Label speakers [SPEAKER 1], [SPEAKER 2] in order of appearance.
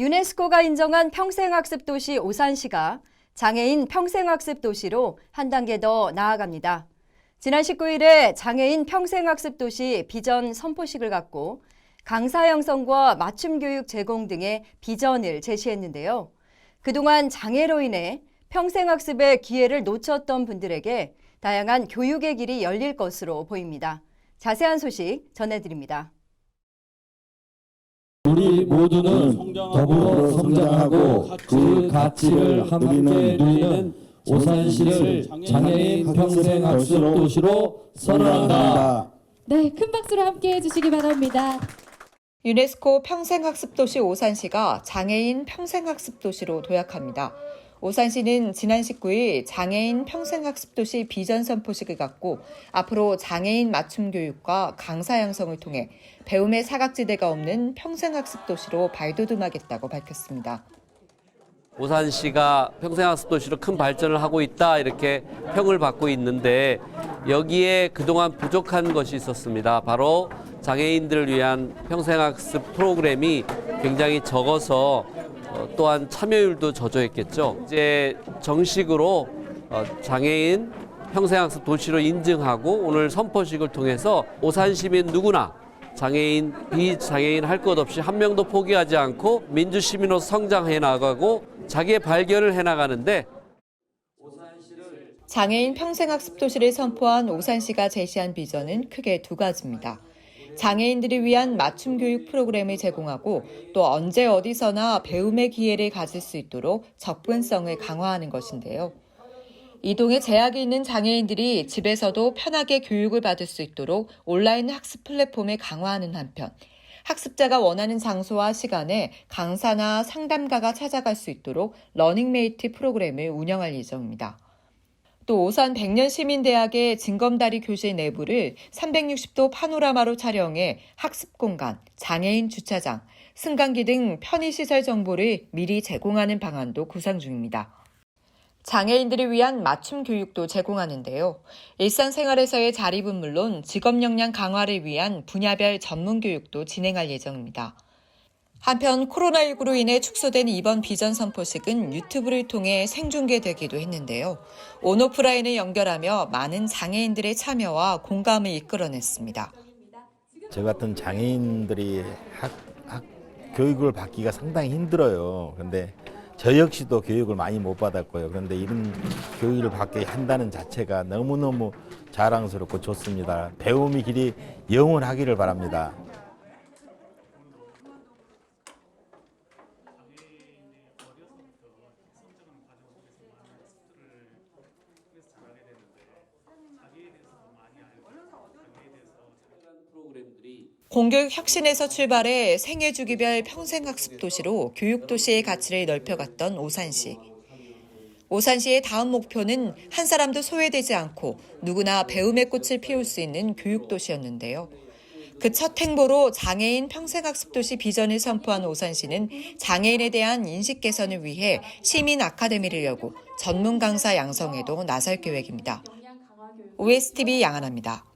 [SPEAKER 1] 유네스코가 인정한 평생학습 도시 오산시가 장애인 평생학습 도시로 한 단계 더 나아갑니다. 지난 19일에 장애인 평생학습 도시 비전 선포식을 갖고 강사 양성과 맞춤 교육 제공 등의 비전을 제시했는데요. 그동안 장애로 인해 평생학습의 기회를 놓쳤던 분들에게 다양한 교육의 길이 열릴 것으로 보입니다. 자세한 소식 전해드립니다.
[SPEAKER 2] 우리 모두는 더불어 성장하고 그 가치를 함께 누리는 오산시를 장애인 평생 학습 도시로 선언한다.
[SPEAKER 3] 네, 큰 박수로 함께 해주시기 바랍니다.
[SPEAKER 4] 유네스코 평생학습도시 오산시가 장애인 평생학습도시로 도약합니다. 오산시는 지난 19일 장애인 평생학습도시 비전 선포식을 갖고 앞으로 장애인 맞춤 교육과 강사 양성을 통해 배움의 사각지대가 없는 평생학습도시로 발돋움하겠다고 밝혔습니다.
[SPEAKER 5] 오산시가 평생학습도시로 큰 발전을 하고 있다 이렇게 평을 받고 있는데 여기에 그동안 부족한 것이 있었습니다. 바로 장애인들을 위한 평생학습 프로그램이 굉장히 적어서 어, 또한 참여율도 저조했겠죠. 이제 정식으로 어, 장애인 평생학습 도시로 인증하고 오늘 선포식을 통해서 오산 시민 누구나 장애인, 비장애인 할 것 없이 한 명도 포기하지 않고 민주 시민으로 성장해 나가고 자기의 발견을 해 나가는데
[SPEAKER 4] 장애인 평생학습 도시를 선포한 오산시가 제시한 비전은 크게 두 가지입니다. 장애인들을 위한 맞춤 교육 프로그램을 제공하고 또 언제 어디서나 배움의 기회를 가질 수 있도록 접근성을 강화하는 것인데요. 이동에 제약이 있는 장애인들이 집에서도 편하게 교육을 받을 수 있도록 온라인 학습 플랫폼을 강화하는 한편 학습자가 원하는 장소와 시간에 강사나 상담가가 찾아갈 수 있도록 러닝메이트 프로그램을 운영할 예정입니다. 또 오산 백년시민대학의 징검다리 교실 내부를 360도 파노라마로 촬영해 학습 공간, 장애인 주차장, 승강기 등 편의시설 정보를 미리 제공하는 방안도 구상 중입니다. 장애인들을 위한 맞춤 교육도 제공하는데요. 일상생활에서의 자립은 물론 직업 역량 강화를 위한 분야별 전문 교육도 진행할 예정입니다. 한편 코로나19로 인해 축소된 이번 비전 선포식은 유튜브를 통해 생중계되기도 했는데요. 온오프라인을 연결하며 많은 장애인들의 참여와 공감을 이끌어냈습니다.
[SPEAKER 6] 저 같은 장애인들이 학, 학 교육을 받기가 상당히 힘들어요. 근데 저 역시도 교육을 많이 못 받았고요. 그런데 이런 교육을 받게 한다는 자체가 너무너무 자랑스럽고 좋습니다. 배움의 길이 영원하기를 바랍니다.
[SPEAKER 4] 공교육 혁신에서 출발해 생애 주기별 평생학습 도시로 교육 도시의 가치를 넓혀갔던 오산시. 오산시의 다음 목표는 한 사람도 소외되지 않고 누구나 배움의 꽃을 피울 수 있는 교육 도시였는데요. 그 첫 행보로 장애인 평생학습 도시 비전을 선포한 오산시는 장애인에 대한 인식 개선을 위해 시민 아카데미를 열고 전문 강사 양성에도 나설 계획입니다. OSTV 양한합니다.